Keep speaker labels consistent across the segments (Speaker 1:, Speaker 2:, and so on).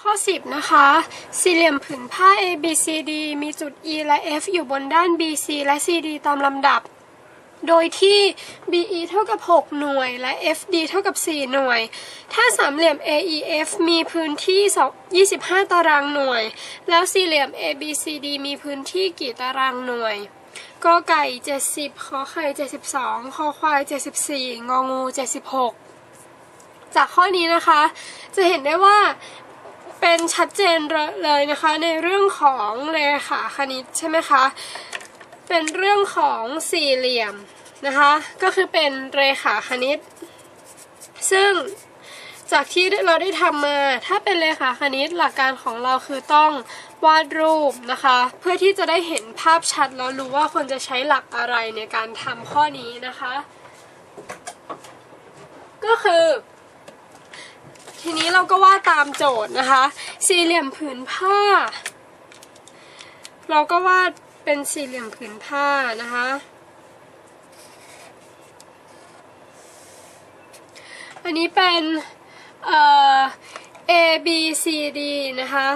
Speaker 1: ข้อ 10 นะคะ สี่เหลี่ยมผืนผ้า A B C D มีจุด E และ F อยู่บนด้าน B C และ C D ตามลำดับ โดยที่ BE เท่ากับ 6 หน่วย และ FD เท่ากับ 4 หน่วย ถ้าสามเหลี่ยม AEF มีพื้นที่2 25ตารางหน่วย แล้วสี่เหลี่ยม ABCD มีพื้นที่กี่ตารางหน่วยกอไก่ 70ขอไข่ 72คอควาย 74 งองู 76 จากข้อนี้นะคะ จะเห็นได้ว่า เป็นชัดเจนเลยนะคะในเรื่องของเรขาคณิตใช่ไหมคะ เป็นเรื่องของสี่เหลี่ยมนะคะ ก็คือเป็นเรขาคณิต ซึ่งจากที่เราได้ทำมา ถ้าเป็นเรขาคณิตหลักการของเราคือต้องวาดรูปนะคะ เพื่อที่จะได้เห็นภาพชัดแล้วรู้ว่าควรจะใช้หลักอะไรในการทำข้อนี้นะคะ ก็คือ ทีนี้เราก็วาดตามโจทย์นะคะ สี่เหลี่ยมผืนผ้า เราก็วาดเป็นสี่เหลี่ยมผืนผ้านะคะ อันนี้เป็นเอ่อ A B C D นะคะ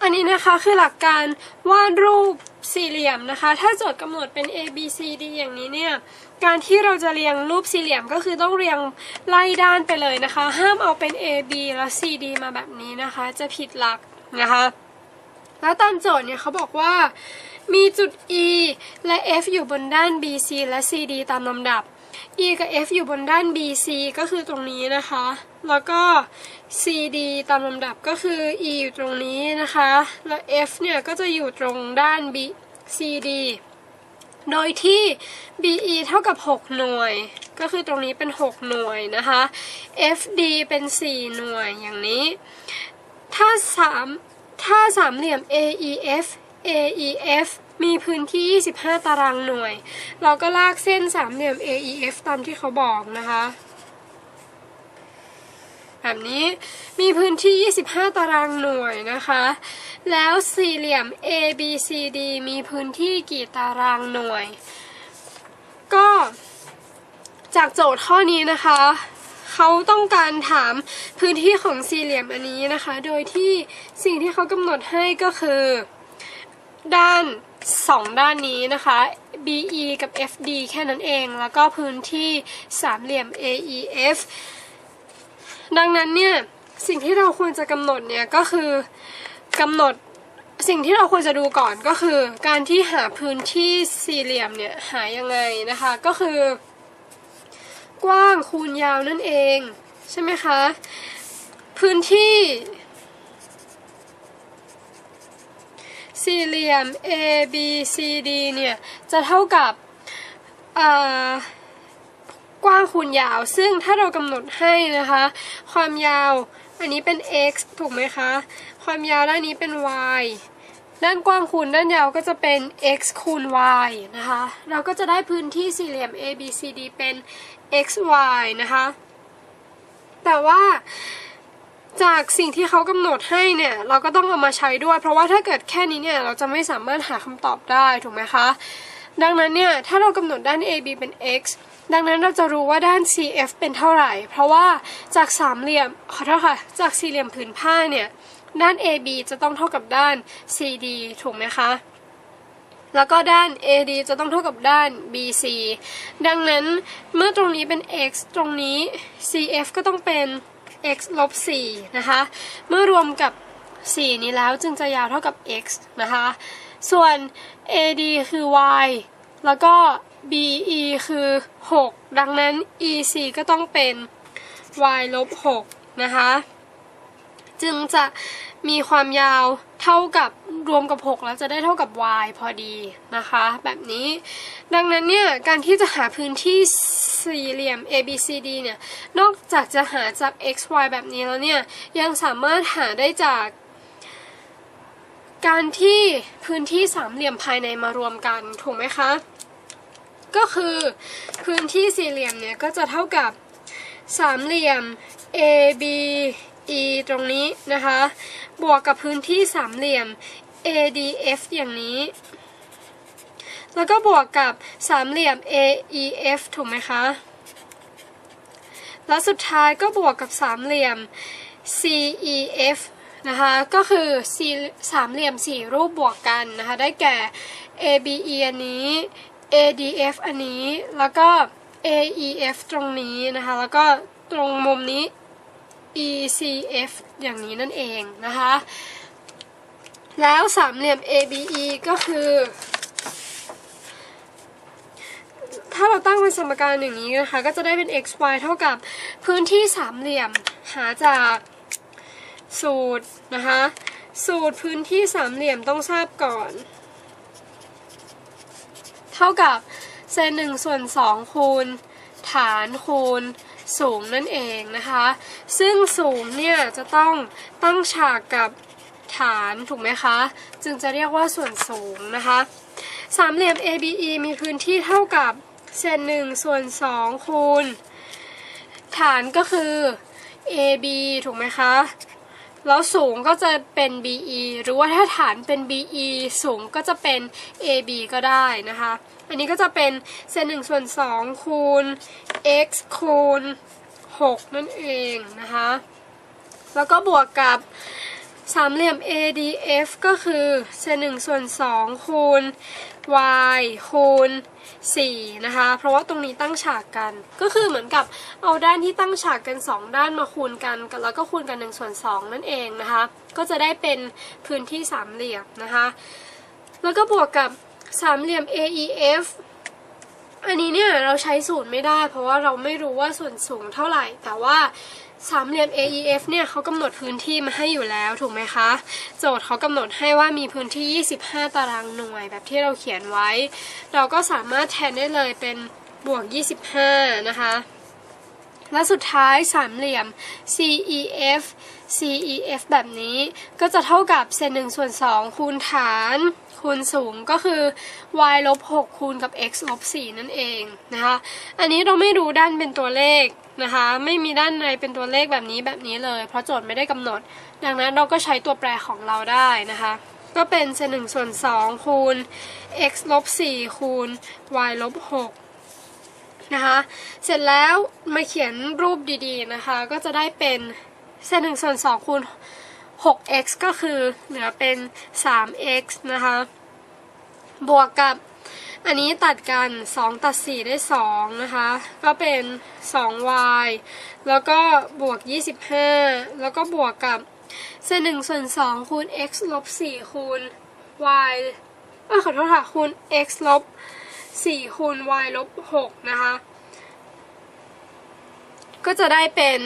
Speaker 1: อันนี้นะคะคือหลักการวาดรูป สี่เหลี่ยมนะคะ ถ้าโจทย์กำหนดเป็น A B C D อย่างนี้เนี่ย การที่เราจะเรียงรูปสี่เหลี่ยมก็คือต้องเรียงไล่ด้านไปเลยนะคะ ห้ามเอาเป็น A B แล้ว C D มาแบบนี้นะคะ จะผิดหลักนะคะ แล้วตามโจทย์เนี่ยเขาบอกว่า มีจุด E และ F อยู่บนด้าน BC และ CD ตามลำดับ E กับ F อยู่บนด้าน BC ก็คือตรงนี้นะคะ แล้วก็ CD ตามลำดับก็คือ E อยู่ตรงนี้นะคะ แล้ว F เนี่ยก็จะอยู่ตรงด้าน B CD โดยที่ BE เท่ากับ 6 หน่วย ก็คือตรงนี้เป็น 6 หน่วยนะคะ FD เป็น 4 หน่วยอย่างนี้ ถ้า 3 ถ้าสามเหลี่ยม AEF AEF มีพื้นที่ 25 ตารางหน่วย เราก็ลากเส้นสามเหลี่ยม AEF ตามที่เขาบอกนะคะ แบบนี้มีพื้นที่ 25 ตารางหน่วยนะคะ แล้วสี่เหลี่ยม ABCD มีพื้นที่กี่ตารางหน่วย ก็จากโจทย์ข้อนี้นะคะเขาต้องการถามพื้นที่ของสี่เหลี่ยมอันนี้นะคะ โดยที่สิ่งที่เขากำหนดให้ก็คือ ด้านสองด้านนี้นะคะ BE กับ FD แค่นั้นเอง แล้วก็พื้นที่สามเหลี่ยม AEF ดังนั้นเนี่ยสิ่งที่เราควรจะกำหนดเนี่ยก็คือกำหนดสิ่งที่เราควรจะดูก่อนก็คือ การที่หาพื้นที่สี่เหลี่ยมเนี่ยหายังไงนะคะก็คือ กว้างคูณยาวนั่นเองใช่ไหมคะพื้นที่สี่เหลี่ยม A B C D เนี่ยจะเท่ากับ กว้างคูณยาว ซึ่งถ้าเรากำหนดให้นะคะ ความยาวอันนี้เป็น x ถูกไหมคะ ความยาวด้านนี้เป็น y ด้านกว้างคูณด้านยาวก็จะเป็น x คูณ y นะคะ เราก็จะได้พื้นที่สี่เหลี่ยม A B C D เป็น x y นะคะ แต่ว่าจากสิ่งที่เขากำหนดให้เนี่ยเราก็ต้องเอามาใช้ด้วย เพราะว่าถ้าเกิดแค่นี้เนี่ยเราจะไม่สามารถหาคำตอบได้ถูกไหมคะ ดังนั้นเนี่ยถ้าเรากำหนดด้าน AB เป็น x ดังนั้นเราจะรู้ว่าด้าน CF เป็นเท่าไหร่ เพราะว่าจากสามเหลี่ยมขอโทษค่ะ จากสี่เหลี่ยมผืนผ้าเนี่ย ด้าน AB จะต้องเท่ากับด้าน CD ถูกไหมคะ แล้วก็ด้าน AD จะต้องเท่ากับด้าน BC ดังนั้นเมื่อตรงนี้เป็น x ตรงนี้ CF ก็ต้องเป็น x ลบ4นะคะ เมื่อรวมกับ 4 นี้แล้วจึงจะยาวเท่ากับ x นะคะ ส่วน AD คือ y แล้วก็ BE คือ 6 ดังนั้น EC ก็ต้องเป็น y ลบ6นะคะ จึงจะมีความยาวเท่ากับรวมกับ 6 แล้วจะได้เท่ากับ y พอดีนะคะ แบบนี้ ดังนั้นเนี่ยการที่จะหาพื้นที่สี่เหลี่ยม ABCD เนี่ย นอกจากจะหาจาก x y แบบนี้แล้วเนี่ย ยังสามารถหาได้จากการที่พื้นที่สามเหลี่ยมภายในมารวมกัน ถูกไหมคะ ก็คือพื้นที่สี่เหลี่ยมเนี่ยก็จะเท่ากับสามเหลี่ยม AB E ตรงนี้นะคะ บวกกับพื้นที่สามเหลี่ยม ADF อย่างนี้ แล้วก็บวกกับสามเหลี่ยม AEF ถูกไหมคะ แล้วสุดท้ายก็บวกกับสามเหลี่ยม CEF นะคะ ก็คือสามเหลี่ยมสี่รูปบวกกันนะคะ ได้แก่ ABE อันนี้ ADF อันนี้ แล้วก็ AEF ตรงนี้นะคะ แล้วก็ตรงมุมนี้ ECF อย่างนี้นั่นเองนะคะ แล้วสามเหลี่ยม ABE ก็คือ ถ้าเราตั้งเป็นสมการอย่างนี้นะคะ ก็จะได้เป็น x y เท่ากับพื้นที่สามเหลี่ยมหาจากสูตรนะคะ สูตรพื้นที่สามเหลี่ยมต้องทราบก่อน เท่ากับเศษหนึ่งส่วนสองคูณ ฐานคูณสูงนั่นเองนะคะ ซึ่งสูงเนี่ยจะต้องตั้งฉากกับฐานถูกไหมคะ จึงจะเรียกว่าส่วนสูงนะคะ สามเหลี่ยม ABE มีพื้นที่เท่ากับเศษหนึ่งส่วนสองคูณ ฐานก็คือ AB ถูกไหมคะ แล้วสูงก็จะเป็น BE หรือว่าถ้าฐานเป็น BE สูงก็จะเป็น AB ก็ได้นะคะ อันนี้ก็จะเป็นเศษหนึ่งส่วนสองคูณ x คูณ 6 นั่นเองนะคะ แล้วก็บวกกับ สามเหลี่ยม ADF ก็คือเศษหนึ่งส่วนสองคูณ y คูณ 4 นะคะ เพราะว่าตรงนี้ตั้งฉากกัน ก็คือเหมือนกับเอาด้านที่ตั้งฉากกัน 2 ด้านมาคูณกัน แล้วก็คูณกัน1ส่วน2นั่นเองนะคะ ก็จะได้เป็นพื้นที่สามเหลี่ยมนะคะ แล้วก็บวกกับสามเหลี่ยม AEF อันนี้เนี่ยเราใช้สูตรไม่ได้ เพราะว่าเราไม่รู้ว่าส่วนสูงเท่าไหร่ แต่ว่า สามเหลี่ยม AEF เนี่ยเขากำหนดพื้นที่มาให้อยู่แล้วถูกไหมคะ โจทย์เขากำหนดให้ว่ามีพื้นที่ 25 ตารางหน่วย แบบที่เราเขียนไว้ เราก็สามารถแทนได้เลยเป็นบวก 25 นะคะ และสุดท้ายสามเหลี่ยม CEF CEF แบบนี้ก็จะเท่ากับเศษหนึ่งส่วนสองคูณฐานคูณสูงก็คือ y ลบ6คูณกับ x ลบ4นั่นเองนะคะ อันนี้เราไม่รู้ด้านเป็นตัวเลขนะคะ ไม่มีด้านในเป็นตัวเลขแบบนี้แบบนี้เลย เพราะโจทย์ไม่ได้กำหนด ดังนั้นเราก็ใช้ตัวแปรของเราได้นะคะ ก็เป็นเศษหนึ่งส่วนสองคูณ x ลบ4คูณ y ลบ6 นะคะ เสร็จแล้วมาเขียนรูปดีๆนะคะ ก็จะได้เป็นเศษหนึ่งส่วนสองคูณ 6x ก็คือเหลือเป็น 3x นะคะ บวกกับอันนี้ตัดกัน 2 ตัด 4 ได้ 2 นะคะ ก็เป็น 2y แล้วก็บวก 25 แล้วก็บวกกับเศษหนึ่งส่วน 2 คูณ x ลบ 4 คูณ y เอ้ยขอโทษค่ะ คูณ x ลบ 4คูณ y ลบ6นะคะ ก็จะได้เป็น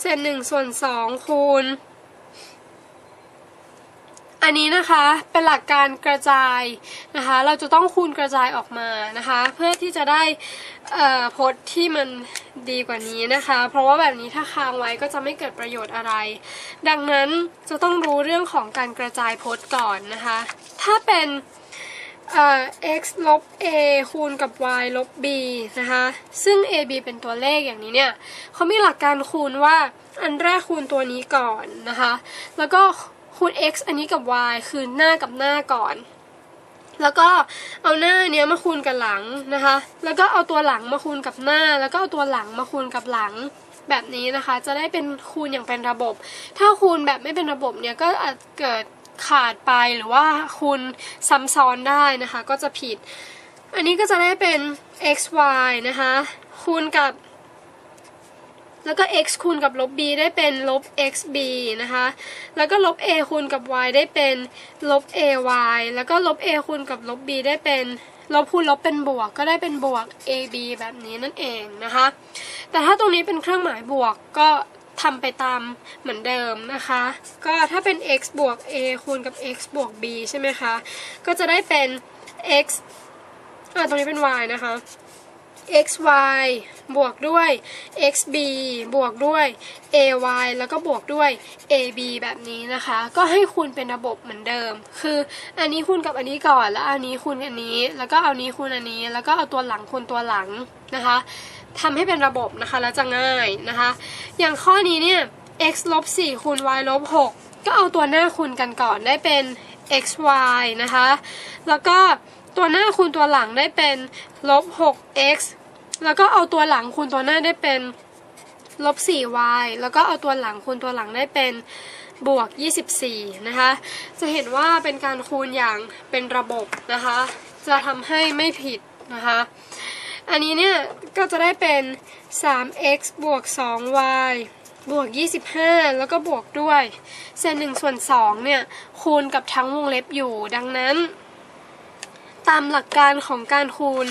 Speaker 1: เศษหนึ่งส่วนสองคูณ อันนี้นะคะเป็นหลักการกระจายนะคะ เราจะต้องคูณกระจายออกมานะคะ เพื่อที่จะได้พจน์ที่มันดีกว่านี้นะคะ เพราะว่าแบบนี้ถ้าค้างไว้ก็จะไม่เกิดประโยชน์อะไร ดังนั้นจะต้องรู้เรื่องของการกระจายพจน์ก่อนนะคะ ถ้าเป็น เอ่อ x ลบ a คูณกับ y ลบ b นะคะ ซึ่ง a b เป็นตัวเลขอย่างนี้เนี่ยเขามีหลักการคูณว่าอันแรกคูณตัวนี้ก่อนนะคะ แล้วก็คูณ x อันนี้กับ y คือหน้ากับหน้าก่อน แล้วก็เอาหน้าเนี้ยมาคูณกับหลังนะคะ แล้วก็เอาตัวหลังมาคูณกับหน้า แล้วก็เอาตัวหลังมาคูณกับหลังแบบนี้นะคะ จะได้เป็นคูณอย่างเป็นระบบ ถ้าคูณแบบไม่เป็นระบบเนี่ยก็อาจเกิด ขาดไปหรือว่าคูณซ้ำซ้อนได้นะคะ ก็จะผิด อันนี้ก็จะได้เป็น x y นะคะคูณกับ แล้วก็ x คูณกับลบ b ได้เป็นลบ xb นะคะแล้วก็ลบ a คูณกับ y ได้เป็นลบ ay แล้วก็ลบ a คูณกับลบ b ได้เป็นลบคูณลบเป็นบวกก็ได้เป็นบวก ab แบบนี้นั่นเองนะคะ แต่ถ้าตรงนี้เป็นเครื่องหมายบวกก็ ทำไปตามเหมือนเดิมนะคะ ก็ถ้าเป็น x บวก a คูณกับ x บวก b ใช่ไหมคะ ก็จะได้เป็น x อ่าตรงนี้เป็น y นะคะ xy บวกด้วย xb บวกด้วย ay แล้วก็บวกด้วย ab แบบนี้นะคะ ก็ให้คูณเป็นระบบเหมือนเดิม คืออันนี้คูณกับอันนี้ก่อนแล้วอันนี้คูณอันนี้ แล้วก็เอานี้คูณอันนี้ แล้วก็เอาตัวหลังคูณตัวหลังนะคะทำให้เป็นระบบนะคะแล้วจะง่ายนะคะ อย่างข้อนี้เนี่ย x ลบ4คูณ y ลบ6ก็เอาตัวหน้าคูณกันก่อนได้เป็น xy นะคะ แล้วก็ ตัวหน้าคูณตัวหลังได้เป็นลบ 6x แล้วก็เอาตัวหลังคูณตัวหน้าได้เป็นลบ 4y แล้วก็เอาตัวหลังคูณตัวหลังได้เป็นบวก 24 นะคะ จะเห็นว่าเป็นการคูณอย่างเป็นระบบนะคะ จะทำให้ไม่ผิดนะคะ อันนี้เนี่ย ก็จะได้เป็น 3x บวก 2y บวก 25 แล้วก็บวกด้วย เศษ1ส่วน2เนี่ย คูณกับทั้งวงเล็บอยู่ ดังนั้น ตามหลักการของการคูณ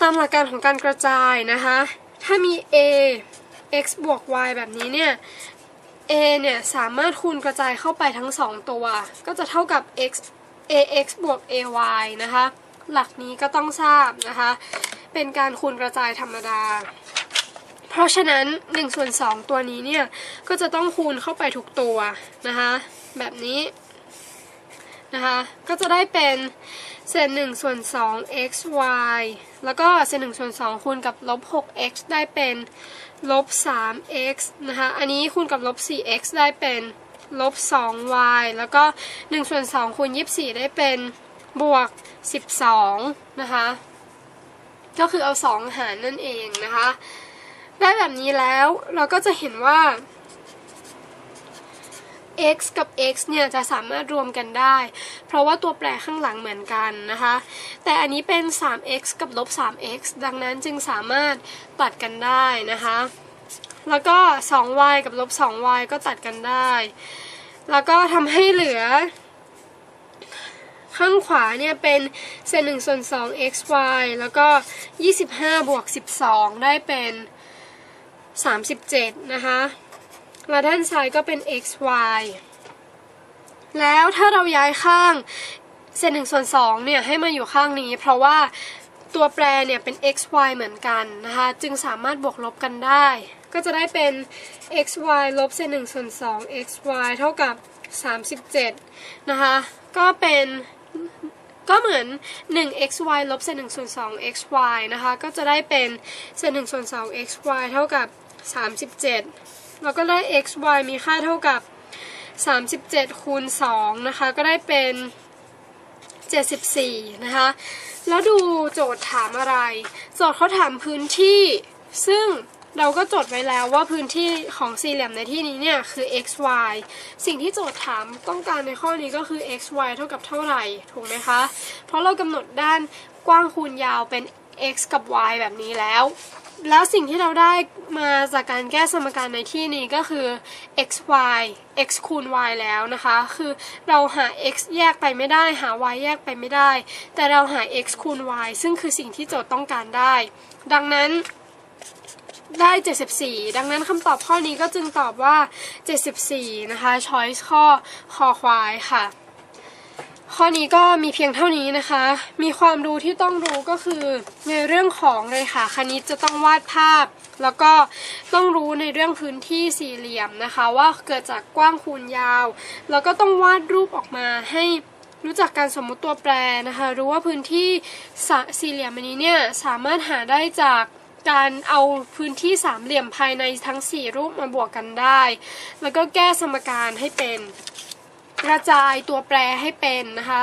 Speaker 1: ตามหลักการของการกระจายนะคะ ถ้ามี a x บวก y แบบนี้เนี่ย a เนี่ยสามารถคูณกระจายเข้าไปทั้ง 2 ตัว ก็จะเท่ากับ x ax บวก ay นะคะ หลักนี้ก็ต้องทราบนะคะ เป็นการคูณกระจายธรรมดา เพราะฉะนั้น1ส่วน2ตัวนี้เนี่ย ก็จะต้องคูณเข้าไปทุกตัวนะคะ แบบนี้นะคะ ก็จะได้เป็น เศษ1ส่วน2 x y แล้วก็เศษ1ส่วน2คูณกับลบ 6x ได้เป็นลบ 3x นะคะ อันนี้คูณกับลบ 4x ได้เป็นลบ 2y แล้วก็1ส่วน2คูณ24ได้เป็นบวก12นะคะ ก็คือเอา2หารนั่นเองนะคะ ได้แบบนี้แล้วเราก็จะเห็นว่า x กับ x เนี่ยจะสามารถรวมกันได้ เพราะว่าตัวแปรข้างหลังเหมือนกันนะคะ แต่อันนี้เป็น 3x กับลบ 3x ดังนั้นจึงสามารถตัดกันได้นะคะ แล้วก็ 2y กับลบ 2y ก็ตัดกันได้ แล้วก็ทำให้เหลือ ข้างขวาเนี่ยเป็นเศษ1ส่วน2 xy แล้วก็ 25 บวก 12 ได้เป็น 37 นะคะ และด้านซ้ายก็เป็น xy แล้วถ้าเราย้ายข้างเศษ1ส่วน2เนี่ยให้มาอยู่ข้างนี้ เพราะว่าตัวแปรเนี่ยเป็น xy เหมือนกันนะคะจึงสามารถบวกลบกันได้ ก็จะได้เป็น xy ลบเศษ1ส่วน2 xy เท่ากับ 37 นะคะก็เป็นก็เหมือน 1 xy ลบเศษ1ส่วน2 xy นะคะ ก็จะได้เป็นเศษ1ส่วน2 xy เท่ากับ 37 แล้วก็ได้ xy มีค่าเท่ากับ 37 คูณ 2 นะคะ ก็ได้เป็น 74 นะคะ แล้วดูโจทย์ถามอะไร โจทย์เขาถามพื้นที่ ซึ่งเราก็จดไว้แล้วว่าพื้นที่ของสี่เหลี่ยมในที่นี้เนี่ยคือ x y สิ่งที่โจทย์ถามต้องการในข้อนี้ก็คือ x y เท่ากับเท่าไหร่ ถูกไหมคะ เพราะเรากำหนดด้านกว้างคูณยาวเป็น x กับ y แบบนี้แล้ว แล้วสิ่งที่เราได้มาจากการแก้สมการในที่นี้ก็คือ x y x คูณ y แล้วนะคะ คือเราหา x แยกไปไม่ได้ หา y แยกไปไม่ได้ แต่เราหา x คูณ y ซึ่งคือสิ่งที่โจทย์ต้องการได้ ดังนั้นได้ 74 ดังนั้นคำตอบข้อนี้ก็จึงตอบว่า 74 นะคะ choice ข้อคอควายค่ะ ข้อนี้ก็มีเพียงเท่านี้นะคะ มีความรู้ที่ต้องรู้ก็คือในเรื่องของเรขาคณิตจะต้องวาดภาพ แล้วก็ต้องรู้ในเรื่องพื้นที่สี่เหลี่ยมนะคะ ว่าเกิดจากกว้างคูณยาว แล้วก็ต้องวาดรูปออกมาให้รู้จักการสมมุติตัวแปรนะคะ รู้ว่าพื้นที่ส,สี่เหลี่ยมอันนี้เนี่ยสามารถหาได้จากการเอาพื้นที่สามเหลี่ยมภายในทั้ง 4 รูปมาบวกกันได้ แล้วก็แก้สมการให้เป็น กระจายตัวแปรให้เป็นนะคะ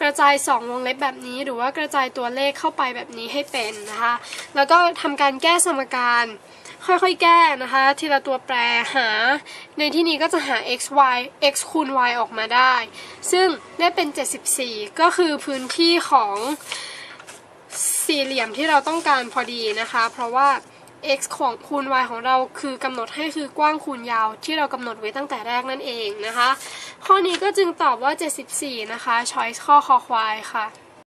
Speaker 1: กระจาย 2 วงเล็บแบบนี้ หรือว่ากระจายตัวเลขเข้าไปแบบนี้ให้เป็นนะคะ แล้วก็ทำการแก้สมการค่อยๆ แก้นะคะ ทีละตัวแปรหา ในที่นี้ก็จะหา x y x คูณ y ออกมาได้ ซึ่งได้เป็น 74 ก็คือพื้นที่ของสี่เหลี่ยมที่เราต้องการพอดีนะคะ เพราะว่า x ของคูณ y ของเราคือกำหนดให้คือกว้างคูณยาวที่เรากำหนดไว้ตั้งแต่แรกนั่นเองนะคะ ข้อนี้ก็จึงตอบว่า 74 นะคะ choice ข้อคอควายค่ะ